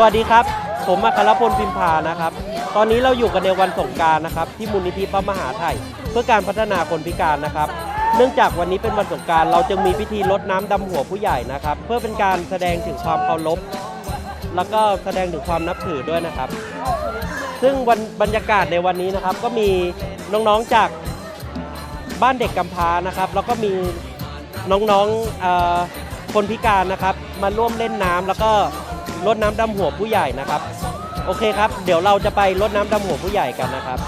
สวัสดีครับ ผมอัครพลพิมพานะครับ ตอนนี้เราอยู่กันในวันสงการนะครับ ที่มูลนิธิพระมหาไทยเพื่อการพัฒนาคนพิการนะครับ เนื่องจากวันนี้เป็นวันสงการเราจึงมีพิธีรดน้ำดำหัวผู้ใหญ่นะครับ เพื่อเป็นการแสดงถึงความเคารพแล้วก็แสดงถึงความนับถือด้วยนะครับ ซึ่งวันบรรยากาศในวันนี้นะครับ ก็มีน้องๆจากบ้านเด็กกำพร้านะครับ แล้วก็มีน้องๆคนพิการนะครับ มาร่วมเล่นน้ำแล้วก็ รดน้ำดำหัวผู้ใหญ่นะครับ โอเคครับ เดี๋ยวเราจะไปรดน้ำดำหัวผู้ใหญ่กันนะครับ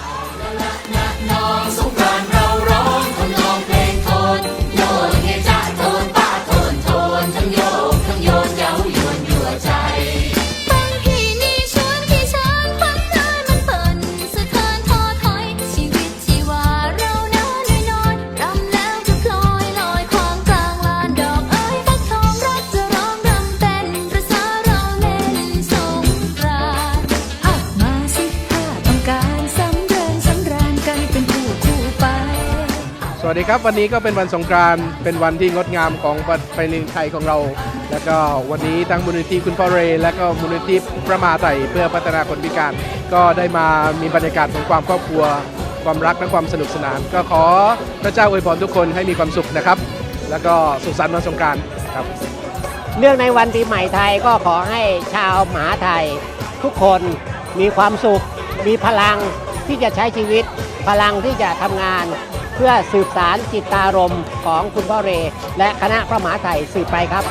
สวัสดีครับวันนี้ก็เป็นวันสงกรานต์เป็นวันที่งดงามของประเพณีไทยของเรา แล้วก็วันนี้ทั้งมูลนิธิคุณพ่อเรย์และก็มูลนิธิพระมาไทยเพื่อพัฒนาคนพิการ ก็ได้มามีบรรยากาศของความครอบครัว ความรักและความสนุกสนาน ก็ขอพระเจ้าอวยพรทุกคนให้มีความสุขนะครับ แล้วก็สุขสันต์วันสงกรานต์ครับ เนื่องในวันปีใหม่ไทยก็ขอให้ชาวมหาไทย ทุกคนมีความสุข มีพลังที่จะใช้ชีวิต พลังที่จะทำงาน เพื่อสืบสารจิตตารมณ์ของคุณพ่อเร และคณะพระมหาไทยสืบไปครับ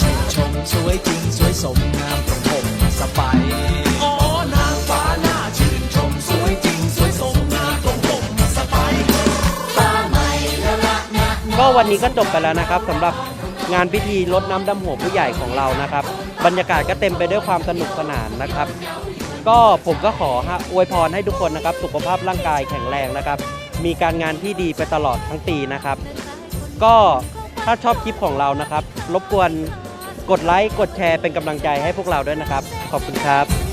ชื่นชมสวยจริงสวยสมงามตรงผมสบายโอ้นางฟ้าหน้าชื่นชมสวยจริงสวยสมงามตรงผมสบายก็วันนี้ก็จบไปแล้วนะครับสำหรับงานพิธีรดน้ำดำหัวผู้ใหญ่ของเรานะครับ บรรยากาศก็เต็มไปด้วยความสนุกสนานนะครับ ก็ผมก็ขอฮะอวยพรให้ทุกคนนะครับ สุขภาพร่างกายแข็งแรงนะครับ มีการงานที่ดีไปตลอดทั้งปีนะครับ ก็ถ้าชอบคลิปของเรานะครับ รบกวนกดไลค์ กดแชร์เป็นกำลังใจให้พวกเราด้วยนะครับ ขอบคุณครับ